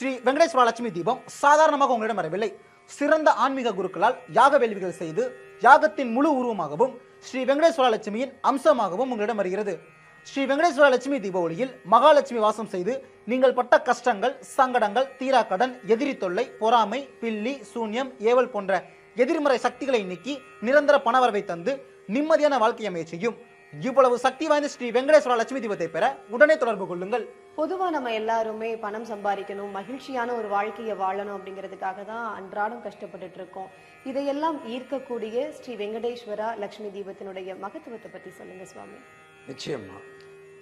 ஸ்ரீ வெங்கடேஸ்வர லட்சுமி தீபம் சாதாரணமாக உங்களிடம் வரவில்லை. சிறந்த ஆன்மீக குருக்களால் யாக வேள்விகள் செய்து யாகத்தின் முழு உருவமாகவும் ஸ்ரீ வெங்கடேஸ்வர லட்சுமியின் அம்சமாகவும் உங்களிடம் வருகிறது. ஸ்ரீ வெங்கடேஸ்வர லட்சுமி தீப ஒளியில் மகாலட்சுமி வாசம் செய்து நீங்கள் பட்ட கஷ்டங்கள் சங்கடங்கள் தீராக்கடன் எதிரி தொல்லை பொறாமை பில்லி சூன்யம் ஏவல் போன்ற எதிர்மறை சக்திகளை நீக்கி நிரந்தர பணவரவை தந்து நிம்மதியான வாழ்க்கை அமைய செய்யும். இவ்வளவு சக்தி வாய்ந்த ஸ்ரீ வெங்கடேஸ்வர லட்சுமி தீபத்தை பெற உடனே தொடர்பு கொள்ளுங்கள். பொதுவா நம்ம எல்லாருமே பணம் சம்பாதிக்கணும் மகிழ்ச்சியான ஒரு வாழ்க்கையை வாழணும் அப்படிங்கிறதுக்காக தான் அன்றாடம் கஷ்டப்பட்டுட்டு இருக்கோம். இதையெல்லாம் ஈர்க்கக்கூடிய ஸ்ரீ வெங்கடேஸ்வரா லட்சுமி தீபத்தினுடைய மகத்துவத்தை பத்தி சொல்லுங்க சுவாமி. நிச்சயமா.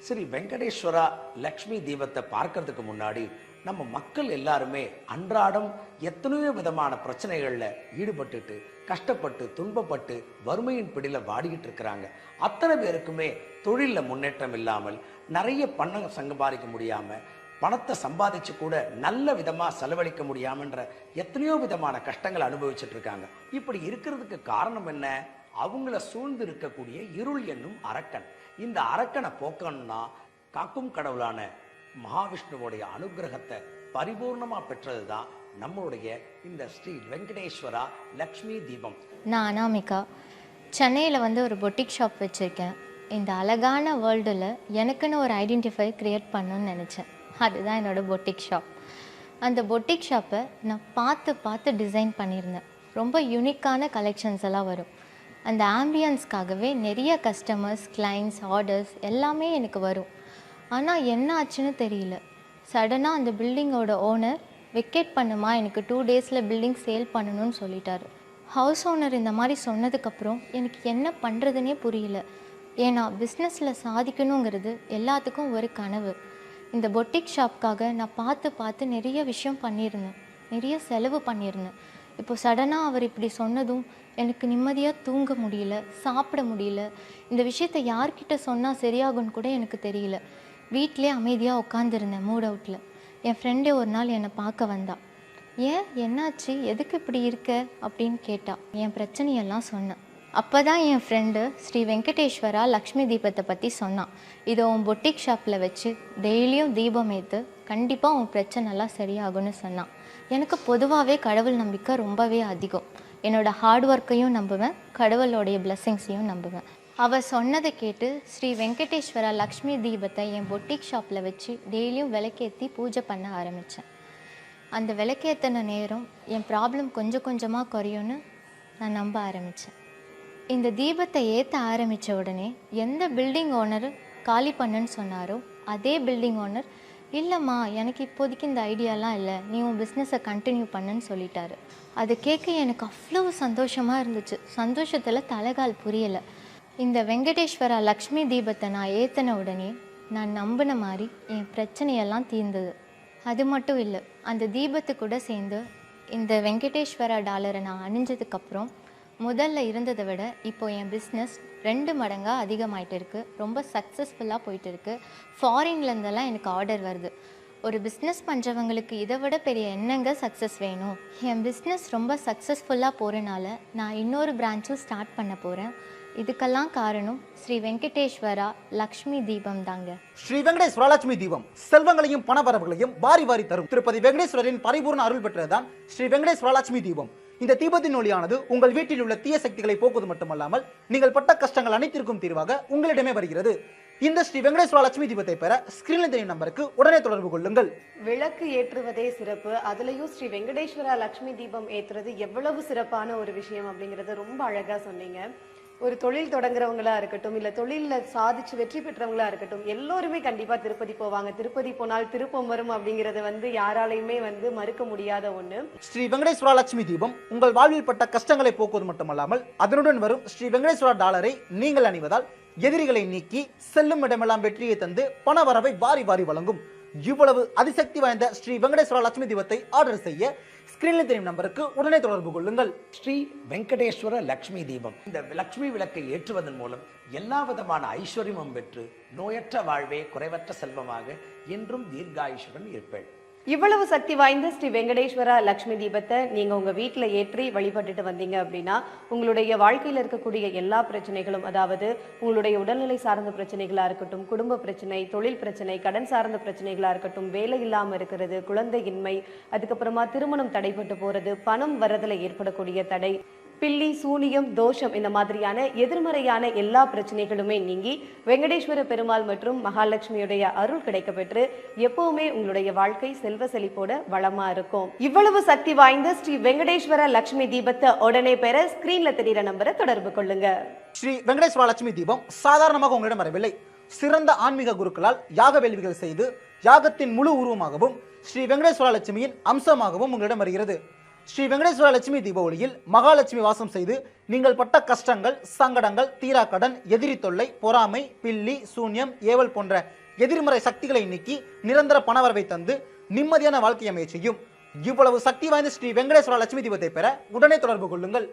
ஸ்ரீ வெங்கடேஸ்வரா லக்ஷ்மி தீபத்தை பார்க்கறதுக்கு முன்னாடி நம்ம மக்கள் எல்லாருமே அன்றாடம் எத்தனையோ விதமான பிரச்சனைகளில் ஈடுபட்டுட்டு கஷ்டப்பட்டு துன்பப்பட்டு வறுமையின் பிடியில் வாடிக்கிட்டு இருக்கிறாங்க. அத்தனை பேருக்குமே தொழிலில் முன்னேற்றம் இல்லாமல் நிறைய பணம் சம்பாதிக்க முடியாமல் பணத்தை சம்பாதிச்சு கூட நல்ல விதமாக செலவழிக்க முடியாமன்ற எத்தனையோ விதமான கஷ்டங்கள் அனுபவிச்சுட்டு இருக்காங்க. இப்படி இருக்கிறதுக்கு காரணம் என்ன? அவங்கள சூழ்ந்து இருக்கக்கூடிய இருள் என்னும் அரக்கன். இந்த அரக்கனை போக்கணும்னா காக்கும் கடவுளான மகாவிஷ்ணுவோடைய அனுகிரகத்தை பெற்றது தான் நம்மளுடைய இந்த ஸ்ரீ வெங்கடேஸ்வரா லக்ஷ்மி தீபம். நான் அனாமிகா. சென்னையில் வந்து ஒரு பொட்டிக் ஷாப் வச்சுருக்கேன். இந்த அழகான வேர்ல்டில் எனக்குன்னு ஒரு ஐடென்டிஃபை க்ரியேட் பண்ணணும்னு நினச்சேன். அதுதான் என்னோட பொட்டிக் ஷாப் அந்த பொட்டிக் ஷாப்பை நான் பார்த்து பார்த்து டிசைன் பண்ணியிருந்தேன். ரொம்ப யூனிக்கான கலெக்ஷன்ஸ் எல்லாம் வரும். அந்த ஆம்பியன்ஸ்க்காகவே நிறைய கஸ்டமர்ஸ் கிளைண்ட்ஸ் ஆர்டர்ஸ் எல்லாமே எனக்கு வரும். ஆனால் என்ன ஆச்சுன்னு தெரியல. சடனாக அந்த பில்டிங்கோட ஓனர் வெக்கேட் பண்ணுமா? எனக்கு டூ டேஸில் பில்டிங் சேல் பண்ணணும்னு சொல்லிட்டாரு. ஹவுஸ் ஓனர் இந்த மாதிரி சொன்னதுக்கப்புறம் எனக்கு என்ன பண்ணுறதுனே புரியல. ஏன்னா பிஸ்னஸில் சாதிக்கணுங்கிறது எல்லாத்துக்கும் ஒரு கனவு. இந்த பொட்டிக் ஷாப்க்காக நான் பார்த்து பார்த்து நிறைய விஷயம் பண்ணியிருந்தேன். நிறைய செலவு பண்ணியிருந்தேன். இப்போ சடனாக அவர் இப்படி சொன்னதும் எனக்கு நிம்மதியாக தூங்க முடியல சாப்பிட முடியல. இந்த விஷயத்தை யார்கிட்ட சொன்னால் சரியாகும்னு கூட எனக்கு தெரியல. வீட்டிலே அமைதியாக உட்காந்துருந்தேன் மூட் அவுட்டில் என் ஃப்ரெண்டே ஒரு நாள் என்னை பார்க்க வந்தா. ஏன்? என்னாச்சு? எதுக்கு இப்படி இருக்க? அப்படின்னு கேட்டா. என் பிரச்சனையெல்லாம் சொன்னேன் அப்போ தான் என் ஃப்ரெண்டு ஸ்ரீ வெங்கடேஸ்வரா லக்ஷ்மி தீபத்தை பற்றி சொன்னான் இதை உன் பொட்டிக் ஷாப்பில் வச்சு டெய்லியும் தீபம் ஏற்று கண்டிப்பாக உன் பிரச்சனைலாம் சரியாகும்னு சொன்னான் எனக்கு பொதுவாகவே கடவுள் நம்பிக்கை ரொம்பவே அதிகம். என்னோட ஹார்ட் ஒர்க்கையும் நம்புவேன் கடவுளோடைய பிளெஸ்ஸிங்ஸையும் நம்புவேன். அவள் சொன்னதை கேட்டு ஸ்ரீ வெங்கடேஸ்வரா லக்ஷ்மி தீபத்தை என் பொட்டிக் ஷாப்பில் வச்சு டெய்லியும் விளக்கேற்றி பூஜை பண்ண ஆரம்பித்தேன் அந்த விளக்கேற்றின நேரம் என் ப்ராப்ளம் கொஞ்சம் கொஞ்சமாக குறையும்னு நான் நம்ப ஆரம்பித்தேன் இந்த தீபத்தை ஏற்ற ஆரம்பித்த உடனே எந்த பில்டிங் ஓனர் காலி பண்ணுன்னு சொன்னாரோ அதே பில்டிங் ஓனர் இல்லைம்மா எனக்கு இப்போதைக்கு இந்த ஐடியாலாம் இல்லை. நீ உன் பிஸ்னஸை கண்டினியூ பண்ணுன்னு சொல்லிட்டாரு. அதை கேட்க எனக்கு அவ்வளோ சந்தோஷமாக இருந்துச்சு. சந்தோஷத்தில் தலைகால் புரியலை. இந்த வெங்கடேஸ்வரா லக்ஷ்மி தீபத்தை நான் ஏற்றின உடனே நான் நம்பின மாதிரி என் பிரச்சனையெல்லாம் தீர்ந்தது. அது மட்டும் இல்லை அந்த தீபத்து கூட சேர்ந்து இந்த வெங்கடேஸ்வரா டாலரை நான் அணிஞ்சதுக்கப்புறம் முதல்ல இருந்ததை விட இப்போ என் பிஸ்னஸ் ரெண்டு மடங்காக அதிகமாயிட்டு இருக்கு ரொம்ப சக்ஸஸ்ஃபுல்லாக போயிட்டு இருக்கு ஃபாரின்லேருந்தெல்லாம் எனக்கு ஆர்டர் வருது. ஒரு பிஸ்னஸ் பண்ணுறவங்களுக்கு இதை விட பெரிய என்னங்க சக்ஸஸ் வேணும். என் பிஸ்னஸ் ரொம்ப சக்ஸஸ்ஃபுல்லாக போகிறனால நான் இன்னொரு பிரான்ச்சும் ஸ்டார்ட் பண்ண போகிறேன் இதுக்கெல்லாம் காரணம் ஸ்ரீ வெங்கடேஸ்வரா லக்ஷ்மி தீபம் தாங்க. ஸ்ரீ வெங்கடேஸ்வரா லட்சுமி தீபம். செல்வங்களையும் பணவரவுகளையும் வாரி வாரி தரும். திருப்பதி வெங்கடேஸ்வரரின் பரிபூர்ண அருள் பெற்றதுதான் ஸ்ரீ வெங்கடேஸ்வரா லட்சுமி தீபம். இந்த தீபத்தின் ஒளியானது உங்கள் வீட்டில் உள்ள தீய சக்திகளை போக்குவது மட்டுமல்லாமல் நீங்கள் பட்ட கஷ்டங்கள் அனைத்திற்கும் தீர்வாக உங்களிடமே வருகிறது. இந்த ஸ்ரீ வெங்கடேஸ்வர லட்சுமி தீபத்தை பெற ஸ்கிரீனில் தெரியும் நம்பருக்கு உடனே தொடர்பு கொள்ளுங்கள். விளக்கு ஏற்றுவதே சிறப்பு. அதுலயும் ஸ்ரீ வெங்கடேஸ்வரா லட்சுமி தீபம் ஏற்றுறது எவ்வளவு சிறப்பான ஒரு விஷயம் அப்படிங்கறத ரொம்ப அழகா சொன்னீங்க. ஒரு தொழில் தொடங்குறவங்களா இருக்கட்டும் இல்ல தொழிலில் சாதிச்சு வெற்றி பெற்றவங்களா இருக்கட்டும் எல்லோருமே கண்டிப்பா திருப்பதி போவாங்க. திருப்பதி போனால் திருப்பம் வரும் அப்படிங்கறது வந்து யாராலையுமே வந்து மறுக்க முடியாத ஒண்ணு. ஸ்ரீ வெங்கடேஸ்வர லட்சுமி தீபம் உங்கள் வாழ்வில் பட்ட கஷ்டங்களை போக்குவது மட்டுமல்லாமல் அதனுடன் வரும் ஸ்ரீ வெங்கடேஸ்வரா டாலரை நீங்கள் அணிவதால் எதிரிகளை நீக்கி செல்லும் இடமெல்லாம் வெற்றியை தந்து பண வரவை வாரி வாரி வழங்கும். இவ்வளவு அதிசக்தி வாய்ந்த ஸ்ரீ வெங்கடேஸ்வர லட்சுமி தீபத்தை ஆர்டர் செய்ய ஸ்கிரீனில் தெரியும் நம்பருக்கு. உடனே தொடர்பு கொள்ளுங்கள். ஸ்ரீ வெங்கடேஸ்வர லக்ஷ்மி தீபம். இந்த லக்ஷ்மி விளக்கை ஏற்றுவதன் மூலம் எல்லா விதமான ஐஸ்வர்யமும் பெற்று நோயற்ற வாழ்வே குறைவற்ற செல்வமாக என்றும் தீர்காயுஷுடன் இருப்பேன் இவ்வளவு சக்தி வாய்ந்த ஸ்ரீ வெங்கடேஸ்வரா லக்ஷ்மி தீபத்தை நீங்கள் உங்கள் வீட்டில் ஏற்றி வழிபட்டுட்டு வந்தீங்க அப்படின்னா உங்களுடைய வாழ்க்கையில் இருக்கக்கூடிய எல்லா பிரச்சனைகளும் அதாவது உங்களுடைய உடல்நிலை சார்ந்த பிரச்சனைகளாக இருக்கட்டும் குடும்ப பிரச்சனை தொழில் பிரச்சனை கடன் சார்ந்த பிரச்சனைகளாக இருக்கட்டும் வேலை இல்லாமல் இருக்கிறது குழந்தையின்மை அதுக்கப்புறமா திருமணம் தடைப்பட்டு போகிறது பணம் வர்றதில் ஏற்படக்கூடிய தடை பில்லி சூனியம் தோஷம் இந்த மாதிரியான எதிர்மறையான எல்லா பிரச்சனைகளுமே நீங்கி வெங்கடேஸ்வர பெருமாள் மற்றும் மகாலட்சுமியுடைய அருள் கிடைக்கப்பெற்று எப்பவுமே உங்களுடைய வாழ்க்கை செல்வ செழிப்போட வளமா இருக்கும். இவ்வளவு சக்தி வாய்ந்த ஸ்ரீ வெங்கடேஸ்வர லட்சுமி தீபத்தை உடனே பெற ஸ்கிரீன்ல தெரியுற நம்பரை தொடர்பு கொள்ளுங்க. ஸ்ரீ வெங்கடேஸ்வர லட்சுமி தீபம் சாதாரணமாக உங்களிடம் வரவில்லை. சிறந்த ஆன்மீக குருக்களால் யாக வேள்விகள் செய்து யாகத்தின் முழு உருவமாகவும் ஸ்ரீ வெங்கடேஸ்வர லட்சுமியின் அம்சமாகவும் உங்களிடம் வருகிறது. ஸ்ரீ வெங்கடேஸ்வர லட்சுமி தீபாவளியில் மகாலட்சுமி வாசம் செய்து நீங்கள் பட்ட கஷ்டங்கள் சங்கடங்கள் தீராக்கடன் எதிரி தொல்லை பொறாமை பில்லி சூன்யம் ஏவல் போன்ற எதிர்மறை சக்திகளை நீக்கி நிரந்தர பணவரவை தந்து நிம்மதியான வாழ்க்கை அமைய செய்யும். இவ்வளவு சக்தி வாய்ந்த ஸ்ரீ வெங்கடேஸ்வர லட்சுமி தீபத்தை பெற உடனே தொடர்பு கொள்ளுங்கள்.